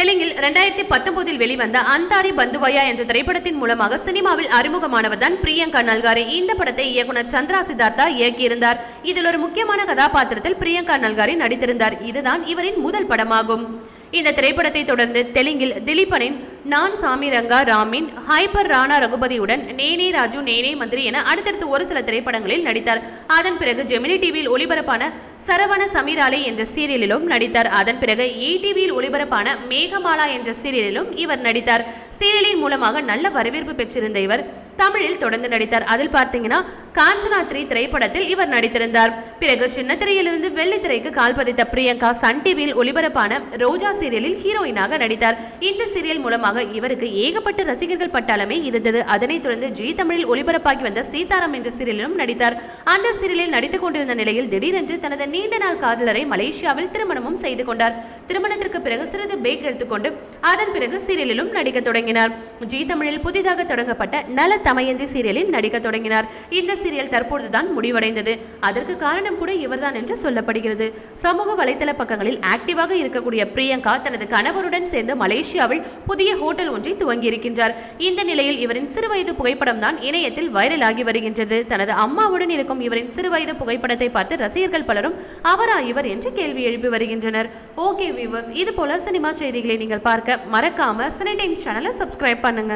தெலுங்கில் இரண்டாயிரத்தி பத்தொன்பதில் வெளிவந்த அந்தாரி பந்துவையா என்ற திரைப்படத்தின் மூலமாக சினிமாவில் அறிமுகமானவர் தான் பிரியங்கா நல்காரி. இந்த படத்தை இயக்குனர் சந்திரா சித்தார்த்தா இயக்கியிருந்தார். இதில் ஒரு முக்கியமான கதாபாத்திரத்தில் பிரியங்கா நல்காரி நடித்திருந்தார். இதுதான் இவரின் முதல் படமாகும். இந்த திரைப்படத்தை தொடர்ந்து தெலுங்கில் திலீபனின் நான் சாமி ரங்கா ராமின் ஹைப்பர் ராணா ரகுபதியுடன் நேனே ராஜு நேனே மந்திரி என அடுத்தடுத்து ஒரு சில திரைப்படங்களில் நடித்தார். அதன் பிறகு ஜெமினி டிவியில் ஒளிபரப்பான சரவண சமீராலே என்ற சீரியலிலும் நடித்தார். அதன் பிறகு ஈ டிவியில் ஒளிபரப்பான மேகமாலா என்ற சீரியலிலும் இவர் நடித்தார். சீரியலின் மூலமாக நல்ல வரவேற்பு பெற்றிருந்த இவர் தமிழில் தொடர்ந்து நடித்தார். அதில் பார்த்தீங்கன்னா காஞ்சனா த்ரீ திரைப்படத்தில் இவர் நடித்திருந்தார். பிறகு சின்ன திரையிலிருந்து வெள்ளித்திரைக்கு கால் பதித்த பிரியங்கா சன் டிவியில் ஒளிபரப்பான ரோஜா சீரியலில் ஹீரோயினாக நடித்தார். இந்த சீரியல் மூலமாக இவருக்கு ஏகப்பட்ட ரசிகர்கள் பட்டாளமே இருந்தது. அதனைத் தொடர்ந்து ஜி தமிழில் ஒளிபரப்பாகி வந்த சீதாராம் என்ற சீரியலிலும் நடித்தார். அந்த சீரியலில் நடித்துக் கொண்டிருந்த நிலையில் திடீரென்று தனது நீண்ட நாள் காதலரை மலேசியாவில் திருமணமும் செய்து கொண்டார். திருமணத்திற்கு பிறகு சிறிது பிரேக் எடுத்துக்கொண்டு அதன் பிறகு சீரியலிலும் நடிக்க தொடங்கினார். ஜி தமிழில் புதிதாக தொடங்கப்பட்ட நல தமயந்தி சீரியலில் நடிக்க தொடங்கினார். இந்த சீரியல் தற்பொழுதுதான் முடிவடைந்தது. அதற்கு காரணம் கூட இவர்தான் என்று சொல்லப்படுகிறது. சமூக வலைதள பக்கங்களில் ஆக்டிவாக இருக்கக்கூடிய பிரியங்கா தனது கணவருடன் சேர்ந்து மலேசியாவில் புதிய ஹோட்டல் ஒன்றை துவங்கியிருக்கின்றார். இந்த நிலையில் இவரின் சிறுவயது புகைப்படம் தான் இணையத்தில் வைரலாகி வருகின்றது. தனது அம்மாவுடன் இருக்கும் இவரின் சிறுவயது புகைப்படத்தை பார்த்து ரசிகர்கள் பலரும் அவரா இவர்? என்று கேள்வி எழுப்பி வருகின்றனர். ஓகே வியூவர்ஸ் இது போல சினிமா செய்திகளை நீங்கள் பார்க்க மறக்காம சினி டைம்ஸ் சேனலை சப்ஸ்கிரைப் பண்ணுங்க.